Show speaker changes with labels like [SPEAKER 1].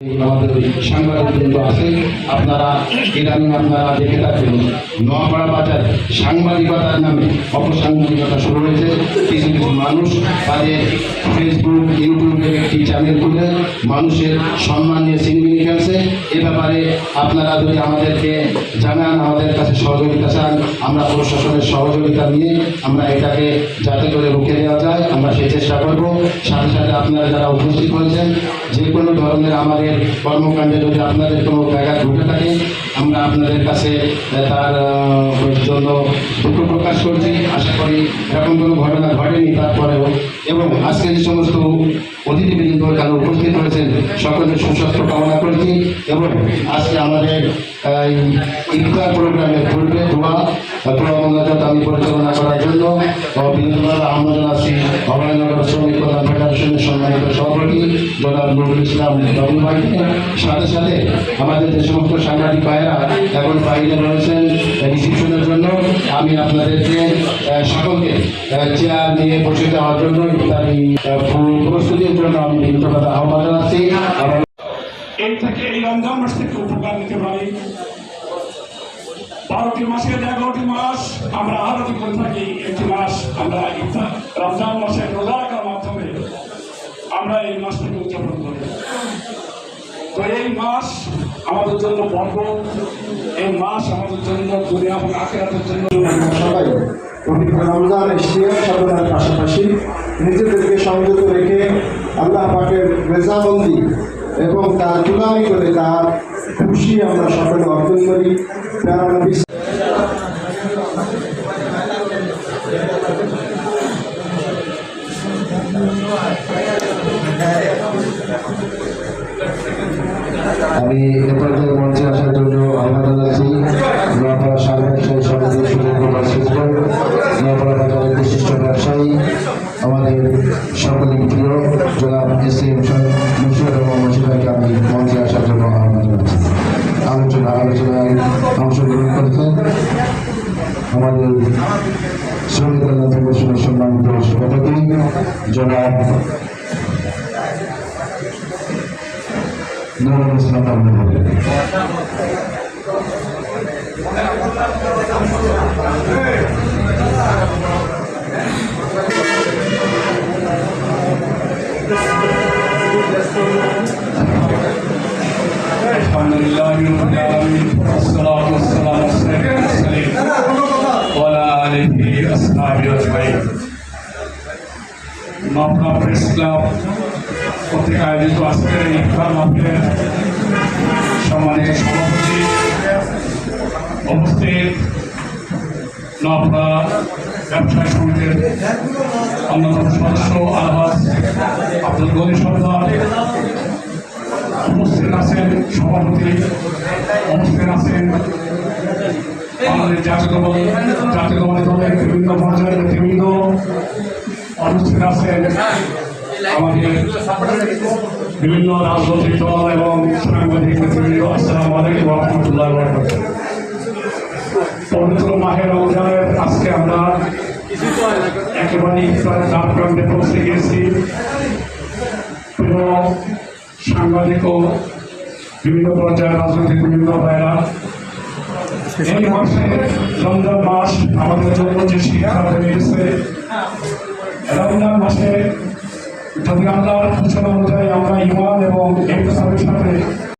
[SPEAKER 1] আমাদের সাংবাদিক আছে, আপনারা ইদানিং আপনারা দেখে বাজার সাংবাদিকতার নামে অপসাংবাদিকতা শুরু হয়েছে। কিছু কিছু মানুষ তাদের ফেসবুক মানুষের সম্মান নিয়ে সিনেমিনি খেলছে। এ ব্যাপারে আপনারা যদি আমাদেরকে জানান, আমাদের কাছে সহযোগিতা চান, আমরা প্রশাসনের সহযোগিতা নিয়ে আমরা এটাকে যাতে করে রুখে দেওয়া যায়, আমরা সেই চেষ্টা করব। সাথে সাথে আপনারা যারা উপস্থিত হয়েছেন, যে কোনো ধরনের আমাদের কর্মকাণ্ডে যদি আপনাদের কোনো জায়গায় ঘটে থাকে, আমরা আপনাদের কাছে তার জন্য দুঃখ প্রকাশ করছি। আশা করি এরকম কোনো ঘটনা ঘটেনি তারপরেও। এবং আজকে যে সমস্ত অতিথিবৃন্দ এখানে উপস্থিত হয়েছেন সকলের সুস্বাস্থ্য কামনা করছি এবং আজকে আমাদের ইফতার প্রোগ্রামের পূর্বে দোয়া দোয়া আমি পরিচালনা করার জন্য। বিন্দুবাদ আহমদ আসি অভয়নগর শ্রমিক প্রধান ফেডারেশনের সম্মানিত সভাপতি জনাব সাথে সাথে আমাদের যে সমস্ত সাংবাদিক ভাইয়েরা এখন বাইরে রয়েছেন রিসিপশনের জন্য আমি আপনাদেরকে সকলকে চেয়ার নিয়ে বসে দেওয়ার জন্য ইত্যাদি আমি বিন্দুবাদ আহ্বান জানাচ্ছি।
[SPEAKER 2] রমজান মাসের আমরা এই মাসটাকে উদযাপন করি। তো এই মাস আমাদের জন্য পর্ব। এই মাস আমাদের জন্য দুনিয়া এবং আখেরাতের জন্য
[SPEAKER 3] সবাই রমজান ইশতিয়াক সাধনার পাশাপাশি নিজেদেরকে সংযত রেখে আল্লাহ পাকের রেজাবন্দি এবং তার গুলামি করে তার খুশি আমরা সকলে অর্জন করি।
[SPEAKER 1] আমি এ পর্যায়ে মঞ্চে আসার জন্য আহ্বান জানাচ্ছি। নোয়াপাড়া সাংবাদিক সমিতির সুযোগ কুমার শিল্প নোয়াপাড়া বাজারের বিশিষ্ট ব্যবসায়ী, আমাদের সকলের প্রিয় জনাব এস এম মুশির রহমান মুশিদাকে আমি মঞ্চে আসার জন্য আহ্বান জানাচ্ছি। আলোচনা আলোচনায় অংশগ্রহণ করেছেন আমাদের শ্রমিক কল্যাণ সম্মানিত সভাপতি জনাব নুরুল ইসলাম আহমেদ
[SPEAKER 2] الحمد لله رب العالمين والصلاة والسلام على سيدنا المرسلين وعلى آله أصحابه أجمعين মামলা প্রেস ক্লাব কর্তৃক আয়োজিত আজকের এই ইফতার মাহফিলের সম্মানিত সভাপতি উপস্থিত নবরা ব্যবসায়ী সমিতির অন্যতম সদস্য আলহাজ আব্দুল গনি সর্দার উপস্থিত আছেন সভাপতি, উপস্থিত আছেন আমাদের জাতীয়তাবাদী জাতীয়তাবাদী দলের বিভিন্ন পর্যায়ের নেতৃবৃন্দ উপস্থিত আছেন আমাদের বিভিন্ন রাজনৈতিক দল এবং সাংবাদিক নেতৃবৃন্দ, আসসালামু আলাইকুম রহমতুল্লাহ পবিত্র মাহে রমজানের আজকে আমরা একেবারে ইফতার ডাক প্রান্তে পৌঁছে গিয়েছি। সাংবাদিক ও বিভিন্ন পর্যায়ের রাজনৈতিক বিভিন্ন ভাইরা এই মাসে রমজান মাস আমাদের জন্য যে শিক্ষা গেছে, রমজান মাসে যদি আল্লাহর ঘোষণা অনুযায়ী আমরা ইমান এবং